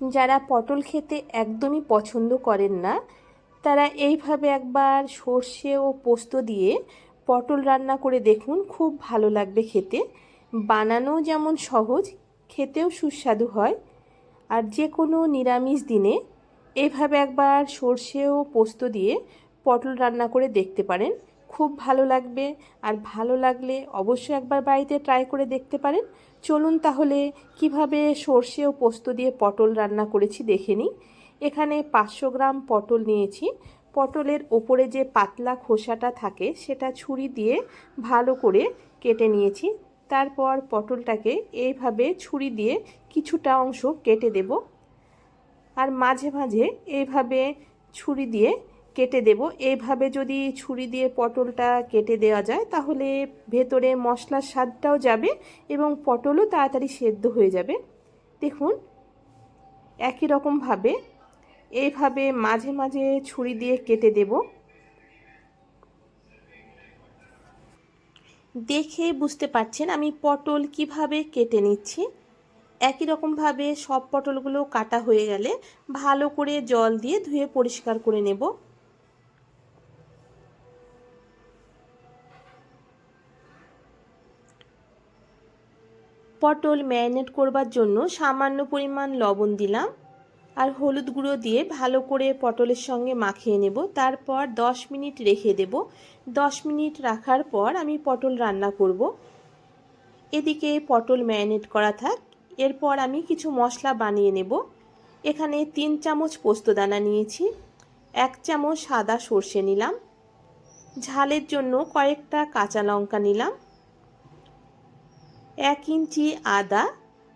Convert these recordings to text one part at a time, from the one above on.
যারা পটল খেতে একদমই পছন্দ করেন না, তারা এইভাবে একবার সর্ষে ও পোস্ত দিয়ে পটল রান্না করে দেখুন, খুব ভালো লাগবে খেতে। বানানো যেমন সহজ, খেতেও সুস্বাদু হয়। আর যে কোনো নিরামিষ দিনে এইভাবে একবার সর্ষে ও পোস্ত দিয়ে পটল রান্না করে দেখতে পারেন। খুব ভালো লাগবে। আর ভালো লাগলে অবশ্যই একবার বাড়িতে ট্রাই করে দেখতে পারেন। চলুন তাহলে কীভাবে সর্ষে ও পোস্ত দিয়ে পটল রান্না করেছি দেখে নিই। এখানে পাঁচশো গ্রাম পটল নিয়েছি। পটলের ওপরে যে পাতলা খোসাটা থাকে, সেটা ছুরি দিয়ে ভালো করে কেটে নিয়েছি। তারপর পটলটাকে এইভাবে ছুরি দিয়ে কিছুটা অংশ কেটে দেব। আর মাঝে মাঝে এইভাবে ছুরি দিয়ে কেটে দেব। এইভাবে যদি ছুরি দিয়ে পটলটা কেটে দেওয়া যায়, তাহলে ভেতরে মশলার স্বাদটাও যাবে এবং পটলও তাড়াতাড়ি সেদ্ধ হয়ে যাবে। দেখুন, একই রকমভাবে এইভাবে মাঝে মাঝে ছুরি দিয়ে কেটে দেব। দেখে বুঝতে পারছেন আমি পটল কীভাবে কেটে নিচ্ছি। একই রকমভাবে সব পটলগুলো কাটা হয়ে গেলে ভালো করে জল দিয়ে ধুয়ে পরিষ্কার করে নেব। পটল ম্যারিনেট করবার জন্য সামান্য পরিমাণ লবণ দিলাম আর হলুদ গুঁড়ো দিয়ে ভালো করে পটলের সঙ্গে মাখিয়ে নেব। তারপর 10 মিনিট রেখে দেব। 10 মিনিট রাখার পর আমি পটল রান্না করব। এদিকে পটল ম্যারিনেট করা থাক। এরপর আমি কিছু মশলা বানিয়ে নেব। এখানে তিন চামচ পোস্তদানা নিয়েছি। এক চামচ সাদা সর্ষে নিলাম। ঝালের জন্য কয়েকটা কাঁচা লঙ্কা নিলাম। এক ইঞ্চি আদা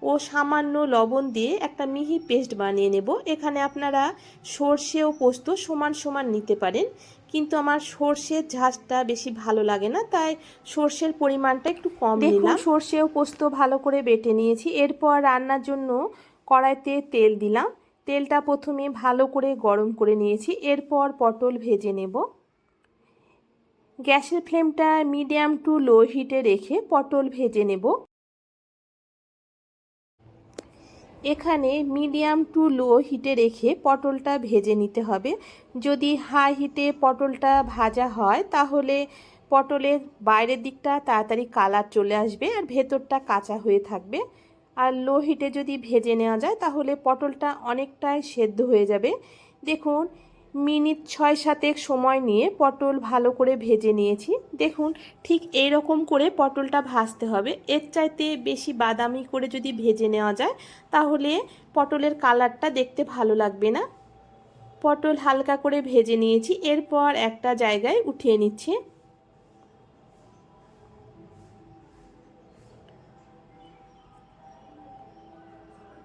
ও সামান্য লবণ দিয়ে একটা মিহি পেস্ট বানিয়ে নেব। এখানে আপনারা সর্ষে ও পোস্ত সমান সমান নিতে পারেন। কিন্তু আমার সর্ষের ঝাঁজটা বেশি ভালো লাগে না তাই সর্ষের পরিমাণটা একটু কম নিলাম। সর্ষে ও পোস্ত ভালো করে বেটে নিয়েছি। এরপর রান্নার জন্য কড়াইতে তেল দিলাম। তেলটা প্রথমে ভালো করে গরম করে নিয়েছি। এরপর পটল ভেজে নেব। গ্যাসের ফ্লেমটা মিডিয়াম টু লো হিটে রেখে পটল ভেজে নেব। এখানে মিডিয়াম টু লো হিটে রেখে পটলটা ভেজে নিতে হবে। যদি হাই হিটে পটলটা ভাজা হয়, তাহলে পটলের বাইরের দিকটা তাড়াতাড়ি কালার চলে আসবে আর ভেতরটা কাঁচা হয়ে থাকবে। আর লো হিটে যদি ভেজে নেওয়া যায়, তাহলে পটলটা অনেকটাই সেদ্ধ হয়ে যাবে। দেখুন মিনিট ছয় সাতেক সময় নিয়ে পটল ভালো করে ভেজে নিয়েছি। দেখুন, ঠিক এই রকম করে পটলটা ভাজতে হবে। এর চাইতে বেশি বাদামি করে যদি ভেজে নেওয়া যায়, তাহলে পটলের কালারটা দেখতে ভালো লাগবে না। পটল হালকা করে ভেজে নিয়েছি, এরপর একটা জায়গায় উঠিয়ে নিচ্ছে।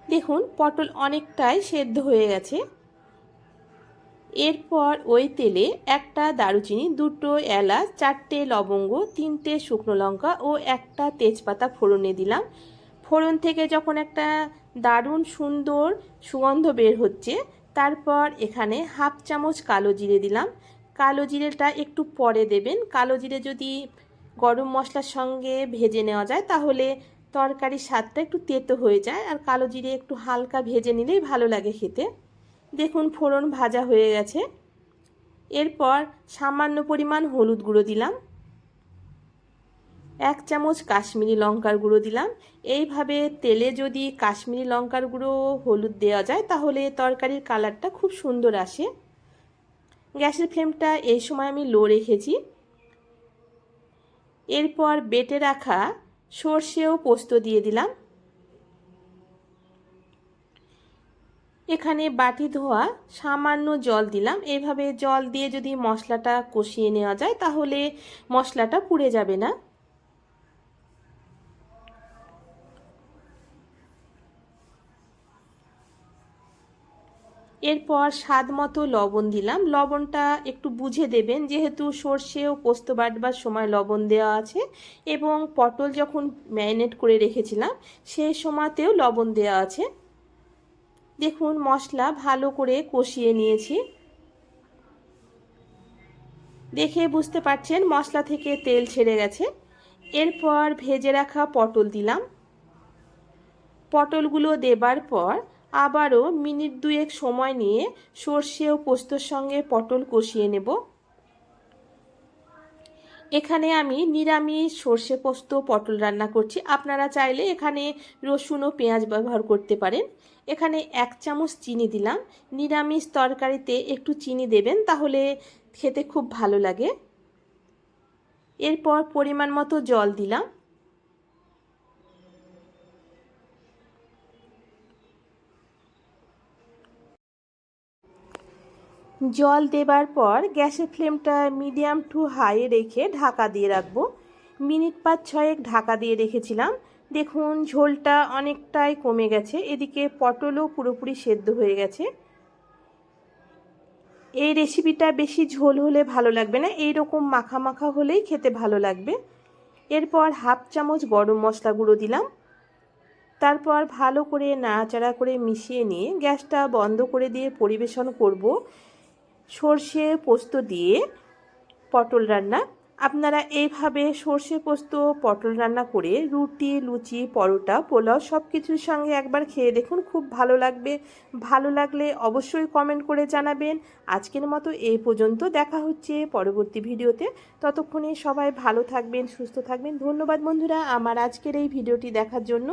দেখুন, পটল অনেকটাই সেদ্ধ হয়ে গেছে। এরপর ওই তেলে একটা দারুচিনি, দুটো এলাচ, চারটে লবঙ্গ, তিনটে শুকনো লঙ্কা ও একটা তেজপাতা ফোড়নে দিলাম। ফোড়ন থেকে যখন একটা দারুণ সুন্দর সুগন্ধ বের হচ্ছে, তারপর এখানে হাফ চামচ কালো জিরে দিলাম। কালো জিরেটা একটু পরে দেবেন। কালো জিরে যদি গরম মশলার সঙ্গে ভেজে নেওয়া যায়, তাহলে তরকারির স্বাদটা একটু তেতো হয়ে যায়। আর কালো জিরে একটু হালকা ভেজে নিলেই ভালো লাগে খেতে। দেখুন ফোড়ন ভাজা হয়ে গেছে। এরপর সামান্য পরিমাণ হলুদ গুঁড়ো দিলাম। এক চামচ কাশ্মীরি লঙ্কার গুঁড়ো দিলাম। এইভাবে তেলে যদি কাশ্মীরি লঙ্কার গুঁড়ো হলুদ দেওয়া যায়, তাহলে তরকারির কালারটা খুব সুন্দর আসে। গ্যাসের ফ্লেমটা এই সময় আমি লো রেখেছি। এরপর বেটে রাখা সর্ষে ও পোস্ত দিয়ে দিলাম। এখানে বাটি ধোয়া, সামান্য জল দিলাম। এভাবে জল দিয়ে যদি মশলাটা কষিয়ে নেওয়া যায়, তাহলে মশলাটা পুড়ে যাবে না। এরপর স্বাদ মতো লবণ দিলাম। লবণটা একটু বুঝে দেবেন, যেহেতু সর্ষে ও পোস্ত বাটবার সময় লবণ দেওয়া আছে এবং পটল যখন ম্যারিনেট করে রেখেছিলাম সেই সময়তেও লবণ দেওয়া আছে। দেখুন, মশলা ভালো করে কষিয়ে নিয়েছি। দেখে বুঝতে পারছেন, মশলা থেকে তেল ছেড়ে গেছে। এরপর ভেজে রাখা পটল দিলাম। পটলগুলো দেবার পর আবারও মিনিট দুয়েক সময় নিয়ে সর্ষে ও পোস্তর সঙ্গে পটল কষিয়ে নেব। এখানে আমি নিরামিষ, সর্ষে পোস্ত, পটল রান্না করছি। আপনারা চাইলে এখানে রসুন ও পেঁয়াজ ব্যবহার করতে পারেন। এখানে এক চামচ চিনি দিলাম। নিরামিষ তরকারিতে একটু চিনি দেবেন, তাহলে খেতে খুব ভালো লাগে। এরপর পরিমাণ মতো জল দিলাম। জল দেবার পর গ্যাসের ফ্লেমটা মিডিয়াম টু হাই রেখে ঢাকা দিয়ে রাখব। মিনিট পাঁচ ছয়েক ঢাকা দিয়ে রেখেছিলাম। দেখুন, ঝোলটা অনেকটাই কমে গেছে। এদিকে পটলও পুরোপুরি সেদ্ধ হয়ে গেছে। এই রেসিপিটা বেশি ঝোল হলে ভালো লাগবে না। এই রকম মাখা মাখা হলেই খেতে ভালো লাগবে। এরপর হাফ চামচ গরম মশলা গুঁড়ো দিলাম। তারপর ভালো করে নাড়াচাড়া করে মিশিয়ে নিয়ে গ্যাসটা বন্ধ করে দিয়ে পরিবেশন করব। সর্ষে পোস্ত দিয়ে পটল রান্না। আপনারা এইভাবে সর্ষে পোস্ত, পটল রান্না করে রুটি, লুচি, পরোটা, পোলাও সব কিছুর সঙ্গে একবার খেয়ে দেখুন, খুব ভালো লাগবে। ভালো লাগলে অবশ্যই কমেন্ট করে জানাবেন। আজকের মতো এই পর্যন্ত দেখা হচ্ছে পরবর্তী ভিডিওতে। ততক্ষণে সবাই ভালো থাকবেন, সুস্থ থাকবেন। ধন্যবাদ বন্ধুরা, আমার আজকের এই ভিডিওটি দেখার জন্য।